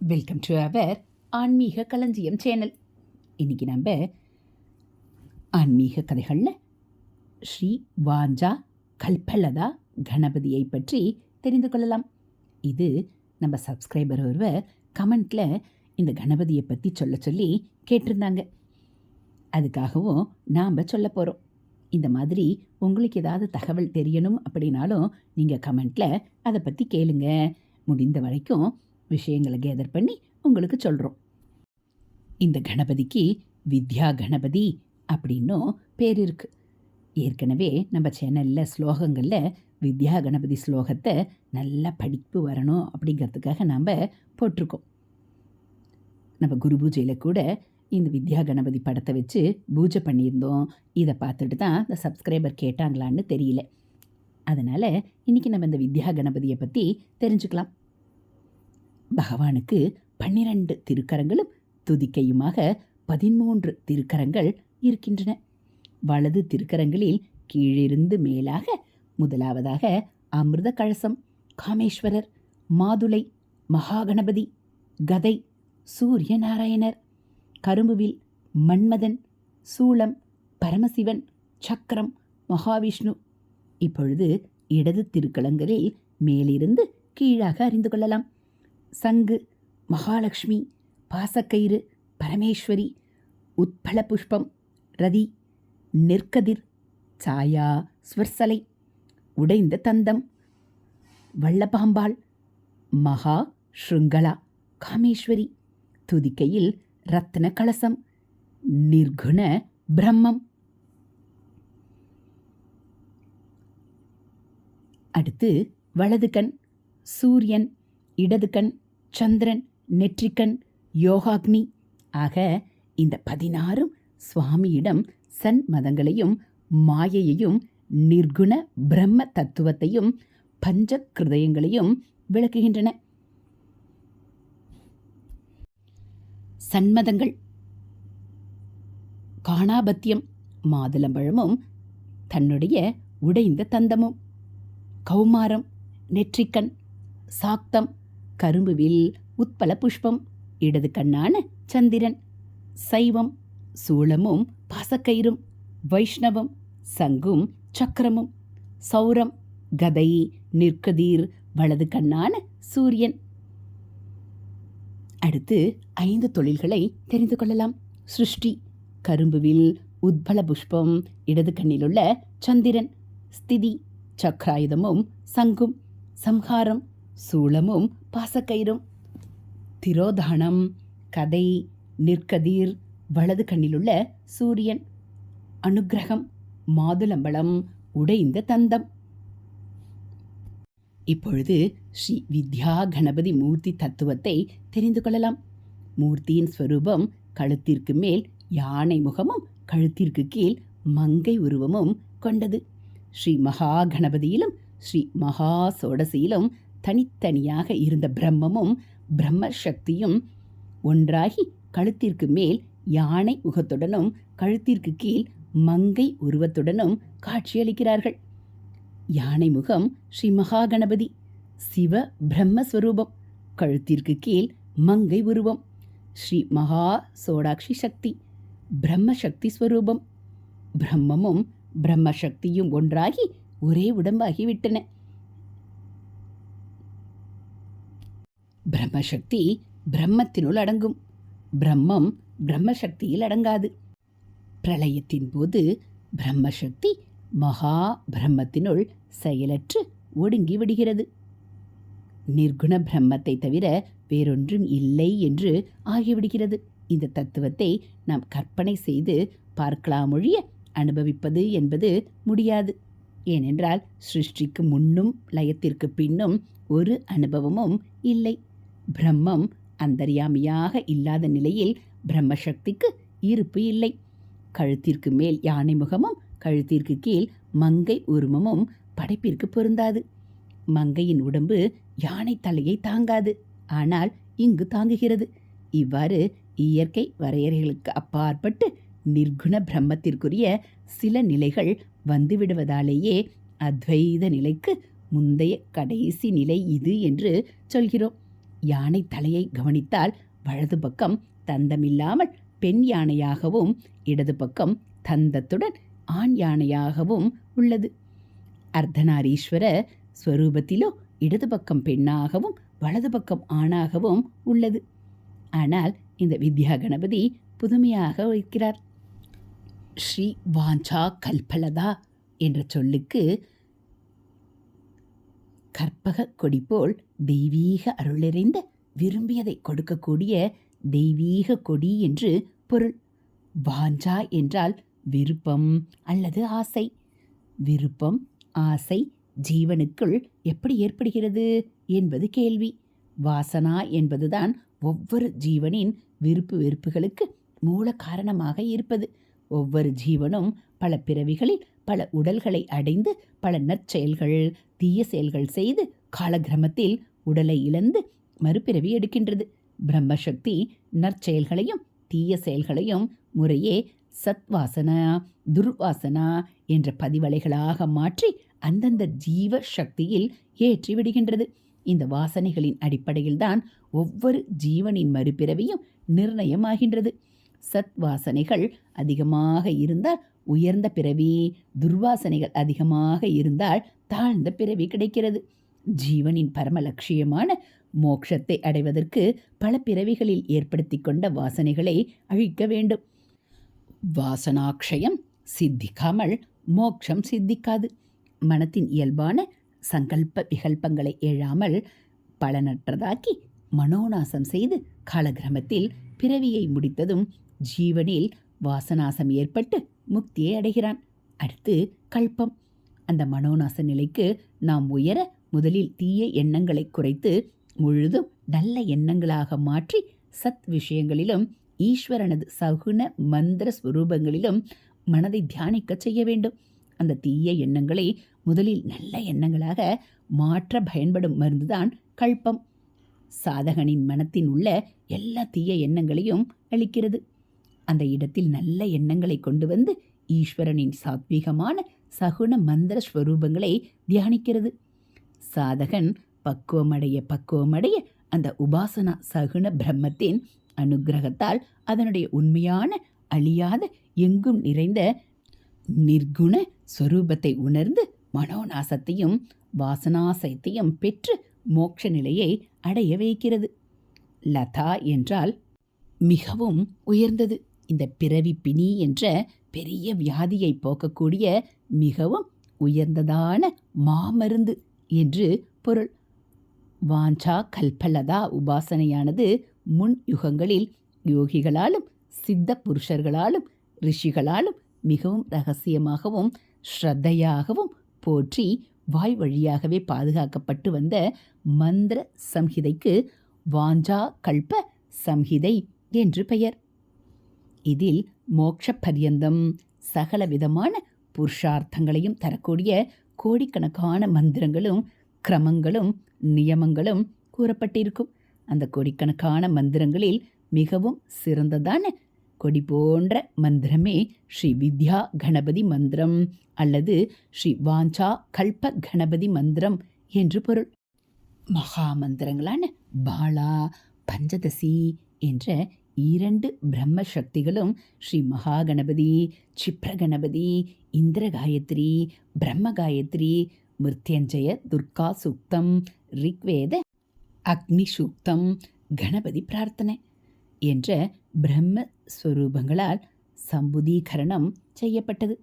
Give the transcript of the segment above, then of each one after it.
Welcome to our ஆன்மீக களஞ்சியம் channel இன்னைக்கு நம்ம ஆன்மீக கதைகளில் ஸ்ரீ வாஞ்சா கல்பலதா கணபதியை பற்றி தெரிந்து கொள்ளலாம். இது நம்ம சப்ஸ்கிரைபர் ஒருவர் கமெண்ட்டில் இந்த கணபதியை பற்றி சொல்ல சொல்லி கேட்டிருந்தாங்க. அதுக்காகவும் நாம் சொல்ல போகிறோம் இந்த மாதிரி உங்களுக்கு ஏதாவது தகவல் தெரியணும் அப்படின்னாலும் நீங்கள் கமெண்ட்டில் அதை பற்றி கேளுங்க. முடிந்த வரைக்கும் விஷயங்களை கேதர் பண்ணி உங்களுக்கு சொல்கிறோம் இந்த கணபதிக்கு வித்யா கணபதி அப்படின்னும் பேர் இருக்கு. ஏற்கனவே நம்ம சேனலில் ஸ்லோகங்களில் வித்யா கணபதி ஸ்லோகத்தை நல்லா படிப்பு வரணும் அப்படிங்கிறதுக்காக நாம் போட்டிருக்கோம். நம்ம குரு பூஜையில் கூட இந்த வித்யா கணபதி படத்தை வச்சு பூஜை பண்ணியிருந்தோம். இதை பார்த்துட்டு தான் இந்த சப்ஸ்கிரைபர் கேட்டாங்களான்னு தெரியல. அதனால் இன்றைக்கி நம்ம இந்த வித்யா கணபதியை பற்றி தெரிஞ்சுக்கலாம். பகவானுக்கு பன்னிரண்டு திருக்கரங்களும் துதிக்கையுமாக பதிமூன்று திருக்கரங்கள் இருக்கின்றன. வலது திருக்கரங்களில் கீழிருந்து மேலாக முதலாவதாக அமிர்த கழசம் காமேஸ்வரர் மாதுளை மகாகணபதி கதை சூரிய நாராயணர் கரும்புவில் மன்மதன் சூளம் பரமசிவன் சக்கரம் மகாவிஷ்ணு. இப்பொழுது இடது திருக்கலங்களில் மேலிருந்து கீழாக அறிந்து கொள்ளலாம். சங்கு மகாலட்சுமி பாசக்கயிறு பரமேஸ்வரி உத்பல புஷ்பம் ரதி நெற்கதிர் சாயா ஸ்வர்சலை உடைந்த தந்தம் வள்ளபாம்பாள் மகா ஸ்ருங்கலா காமேஸ்வரி துதிக்கையில் ரத்ன கலசம் நிர்குண பிரம்மம். அடுத்து வலது கண் சூரியன் இடது கண் சந்திரன் நெற்றிக்கண் யோகாக்னி ஆக இந்த பதினாறும் சுவாமியிடம் சன் மதங்களையும் மாயையையும் நிர்குண பிரம்ம தத்துவத்தையும் பஞ்ச கிருதயங்களையும் விளக்குகின்றன. சன்மதங்கள் காணாபத்தியம் மாதுளம்பழமும் தன்னுடைய உடைந்த தந்தமும் கௌமாரம் நெற்றிக்கண் சாக்தம் கரும்புவில் உத்பல புஷ்பம் இடது கண்ணான சந்திரன் சைவம் சூளமும் பாசக்கயிறும் வைஷ்ணவம் சங்கும் சக்கரமும் சௌரம் கதை நிற்கதீர் வலது கண்ணான சூரியன். அடுத்து ஐந்து தொழில்களை தெரிந்து கொள்ளலாம். சிருஷ்டி கரும்புவில் உத்பல புஷ்பம் இடது கண்ணிலுள்ள சந்திரன். ஸ்திதி சக்கராயுதமும் சங்கும் சம்ஹாரம் சூளமும் பாசக்கயிறும். திரோதானம் கதை நிற்கதிர் வலது கண்ணிலுள்ள சூரியன். அனுக்கிரகம் மாதுளம்பழம் உடைந்த தந்தம். இப்பொழுது ஸ்ரீ வித்யா கணபதி மூர்த்தி தத்துவத்தை தெரிந்து கொள்ளலாம். மூர்த்தியின் ஸ்வரூபம் கழுத்திற்கு மேல் யானை முகமும் கழுத்திற்கு கீழ் மங்கை உருவமும் கொண்டது. ஸ்ரீ மகா கணபதியிலும் ஸ்ரீ மகா சோடசியிலும் தனித்தனியாக இருந்த பிரம்மமும் பிரம்ம சக்தியும் ஒன்றாகி கழுத்திற்கு மேல் யானை முகத்துடனும் கழுத்திற்கு கீழ் மங்கை உருவத்துடனும் காட்சியளிக்கிறார்கள். யானை முகம் ஸ்ரீ மகாகணபதி சிவ பிரம்மஸ்வரூபம் கழுத்திற்கு கீழ் மங்கை உருவம் ஸ்ரீ மகா சோடாக்ஷி சக்தி பிரம்ம சக்தி ஸ்வரூபம். பிரம்மமும் பிரம்ம சக்தியும் ஒன்றாகி ஒரே உடம்பாகிவிட்டன. பிரம்மசக்தி பிரம்மத்தினுள் அடங்கும். பிரம்மம் பிரம்மசக்தியில் அடங்காது. பிரளயத்தின் போது பிரம்மசக்தி மகா பிரம்மத்தினுள் செயலற்று ஒடுங்கி விடுகிறது. நிர்குண பிரம்மத்தை தவிர வேறொன்றும் இல்லை என்று ஆகிவிடுகிறது. இந்த தத்துவத்தை நாம் கற்பனை செய்து பார்க்கலாமொழிய அனுபவிப்பது என்பது முடியாது. ஏனென்றால் சிருஷ்டிக்கு முன்னும் லயத்திற்கு பின்னும் ஒரு அனுபவமும் இல்லை. பிரம்மம் அந்தர்யாமியாக இல்லாத நிலையில் பிரம்மசக்திக்கு இருப்பு இல்லை. கழுத்திற்கு மேல் யானை முகமும் கழுத்திற்கு கீழ் மங்கை உருமமும் படைப்பிற்கு பொருந்தாது. மங்கையின் உடம்பு யானை தலையை தாங்காது ஆனால் இங்கு தாங்குகிறது. இவ்வாறு இயற்கை வரையறைகளுக்கு அப்பாற்பட்டு நிர்குண பிரம்மத்திற்குரிய சில நிலைகள் வந்துவிடுவதாலேயே அத்வைத நிலைக்கு முந்தைய கடைசி நிலை இது என்று சொல்கிறோம். யானை தலையை கவனித்தால் வலது பக்கம் தந்தமில்லாமல் பெண் யானையாகவும் இடது பக்கம் தந்தத்துடன் ஆண் யானையாகவும் உள்ளது. அர்த்தநாரீஸ்வர ஸ்வரூபத்திலோ இடது பக்கம் பெண்ணாகவும் வலது பக்கம் ஆணாகவும் உள்ளது. ஆனால் இந்த வித்யா கணபதி புதுமையாக இருக்கிறார். ஸ்ரீ வாஞ்சா கல்பலதா என்ற சொல்லுக்கு கற்பக கொடி போல் தெய்வீக அருளறிந்த விரும்பியதை கொடுக்கக்கூடிய தெய்வீக கொடி என்று பொருள். வாஞ்சா என்றால் விருப்பம் அல்லது ஆசை. விருப்பம் ஆசை ஜீவனுக்குள் எப்படி ஏற்படுகிறது என்பது கேள்வி. வாசனா என்பதுதான் ஒவ்வொரு ஜீவனின் விருப்பு வெறுப்புகளுக்கு மூல காரணமாக இருப்பது. ஒவ்வொரு ஜீவனும் பல பிறவிகளில் பல உடல்களை அடைந்து பல நற்செயல்கள் தீய செயல்கள் செய்து காலக்கிரமத்தில் உடலை இழந்து மறுபிறவி எடுக்கின்றது. பிரம்மசக்தி நற்செயல்களையும் தீய செயல்களையும் முறையே சத்வாசனா துர்வாசனா என்ற பதிவலைகளாக மாற்றி அந்தந்த ஜீவ சக்தியில் ஏற்றி விடுகின்றது. இந்த வாசனைகளின் அடிப்படையில்தான் ஒவ்வொரு ஜீவனின் மறுபிறவியும் நிர்ணயமாகின்றது. சத் வாசனைகள் அதிகமாக இருந்தால் உயர்ந்த பிறவி துர்வாசனைகள் அதிகமாக இருந்தால் தாழ்ந்த பிறவி கிடைக்கிறது. ஜீவனின் பரம லட்சியமான மோட்சத்தை அடைவதற்கு பல பிறவிகளில் ஏற்படுத்தி கொண்ட வாசனைகளை அழிக்க வேண்டும். வாசனாக்ஷயம் சித்திக்காமல் மோட்சம் சித்திக்காது. மனத்தின் இயல்பான சங்கல்ப விகல்பங்களை எழாமல் பலனற்றதாக்கி மனோநாசம் செய்து காலகிரமத்தில் பிறவியை முடித்ததும் ஜீவனில் வாசநாசம் ஏற்பட்டு முக்தியை அடைகிறான். அடுத்து கல்பம். அந்த மனோநாச நிலைக்கு நாம் உயர முதலில் தீய எண்ணங்களை குறைத்து முழுதும் நல்ல எண்ணங்களாக மாற்றி சத் விஷயங்களிலும் ஈஸ்வரனது சகுன மந்திர ஸ்வரூபங்களிலும் மனதை தியானிக்க செய்ய வேண்டும். அந்த தீய எண்ணங்களை முதலில் நல்ல எண்ணங்களாக மாற்ற பயன்படும் மருந்துதான் கல்பம். சாதகனின் மனத்தின் உள்ள எல்லா தீய எண்ணங்களையும் அளிக்கிறது அந்த இடத்தில் நல்ல எண்ணங்களை கொண்டு வந்து ஈஸ்வரனின் சாத்வீகமான சகுண மந்திர ஸ்வரூபங்களை தியானிக்கிறது. சாதகன் பக்குவமடைய பக்குவமடைய அந்த உபாசனா சகுண பிரம்மத்தின் அனுக்கிரகத்தால் அதனுடைய உண்மையான அழியாத எங்கும் நிறைந்த நிர்குண ஸ்வரூபத்தை உணர்ந்து மனோநாசத்தையும் வாசனாசயத்தையும் பெற்று மோட்ச நிலையை அடைய வைக்கிறது. லதா என்றால் மிகவும் உயர்ந்தது. இந்த பிறவி பிணி என்ற பெரிய வியாதியை போக்கக்கூடிய மிகவும் உயர்ந்ததான மாமருந்து என்று பொருள். வாஞ்சா கல்பலதா உபாசனையானது முன் யுகங்களில் யோகிகளாலும் சித்த புருஷர்களாலும் ரிஷிகளாலும் மிகவும் ரகசியமாகவும் ஸ்ரத்தையாகவும் போற்றி வாய் வழியாகவே பாதுகாக்கப்பட்டு வந்த மந்திர சம்ஹிதைக்கு வாஞ்சா கல்ப சம்ஹிதை என்று பெயர். இதில் மோட்ச பரியந்தம் சகல விதமான புருஷார்த்தங்களையும் தரக்கூடிய கோடிக்கணக்கான மந்திரங்களும் கிரமங்களும் நியமங்களும் கூறப்பட்டிருக்கும். அந்த கோடிக்கணக்கான மந்திரங்களில் மிகவும் சிறந்ததான கொடி போன்ற மந்திரமே ஸ்ரீ வித்யா கணபதி மந்திரம் அல்லது ஸ்ரீ வாஞ்சா கல்ப கணபதி மந்திரம் என்று பொருள். மகா மந்திரங்களான பாலா பஞ்சதசி என்ற இரண்டு பிரம்ம சக்திகளும் ஸ்ரீ மகாகணபதி சிப்ர கணபதி இந்திர காயத்ரி பிரம்ம காயத்ரி மிருத்யஞ்சய துர்கா சூக்தம் ரிக்வேத அக்னி சூக்தம் கணபதி பிரார்த்தனை என்ற பிரம்ம ஸ்வரூபங்களால் சம்புதீகரணம் செய்யப்பட்டது.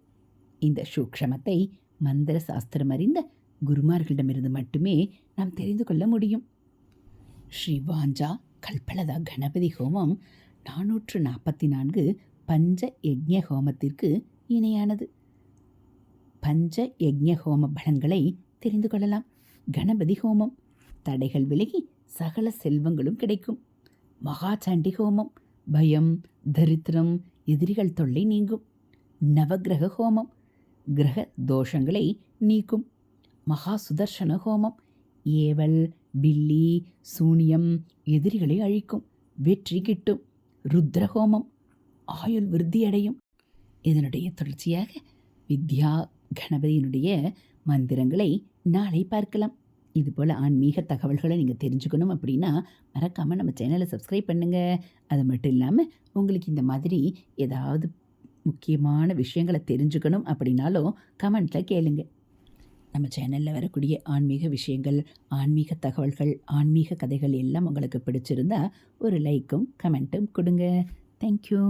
இந்த சூக்ஷமத்தை மந்திர சாஸ்திரம் அறிந்த குருமார்களிடமிருந்து மட்டுமே நாம் தெரிந்து கொள்ள முடியும். ஸ்ரீ வாஞ்சா கல்பலதா கணபதி ஹோமம் நானூற்று நாற்பத்தி நான்கு பஞ்ச யஜ்ய ஹோமத்திற்கு இணையானது. பஞ்ச யஜ்ய ஹோம பலன்களை தெரிந்து கொள்ளலாம். கணபதி ஹோமம் தடைகள் விலகி சகல செல்வங்களும் கிடைக்கும். மகாசாண்டி ஹோமம் பயம் தரித்திரம் எதிரிகள் தொல்லை நீங்கும். நவக்கிரக ஹோமம் கிரக தோஷங்களை நீக்கும். மகா சுதர்ஷன ஹோமம் ஏவல் பில்லி சூனியம் எதிரிகளை அழிக்கும். வெற்றி கிட்டும். ருத்ரஹோமம் ஆயுள் விருத்தியடையும். இதனுடைய தொடர்ச்சியாக வித்யா கணபதியினுடைய மந்திரங்களை நாளை பார்க்கலாம். இது போல் ஆன்மீக தகவல்களை நீங்கள் தெரிஞ்சுக்கணும் அப்படின்னா மறக்காமல் நம்ம சேனலை சப்ஸ்கிரைப் பண்ணுங்கள் அது மட்டும் இல்லாமல் உங்களுக்கு இந்த மாதிரி ஏதாவது முக்கியமான விஷயங்களை தெரிஞ்சுக்கணும் அப்படின்னாலும் கமெண்ட்டில் கேளுங்கள் நம்ம சேனலில் வரக்கூடிய ஆன்மீக விஷயங்கள் ஆன்மீக தகவல்கள் ஆன்மீக கதைகள் எல்லாம் உங்களுக்கு பிடிச்சிருந்தா ஒரு லைக்கும் கமெண்ட்டும் கொடுங்க. தேங்க்யூ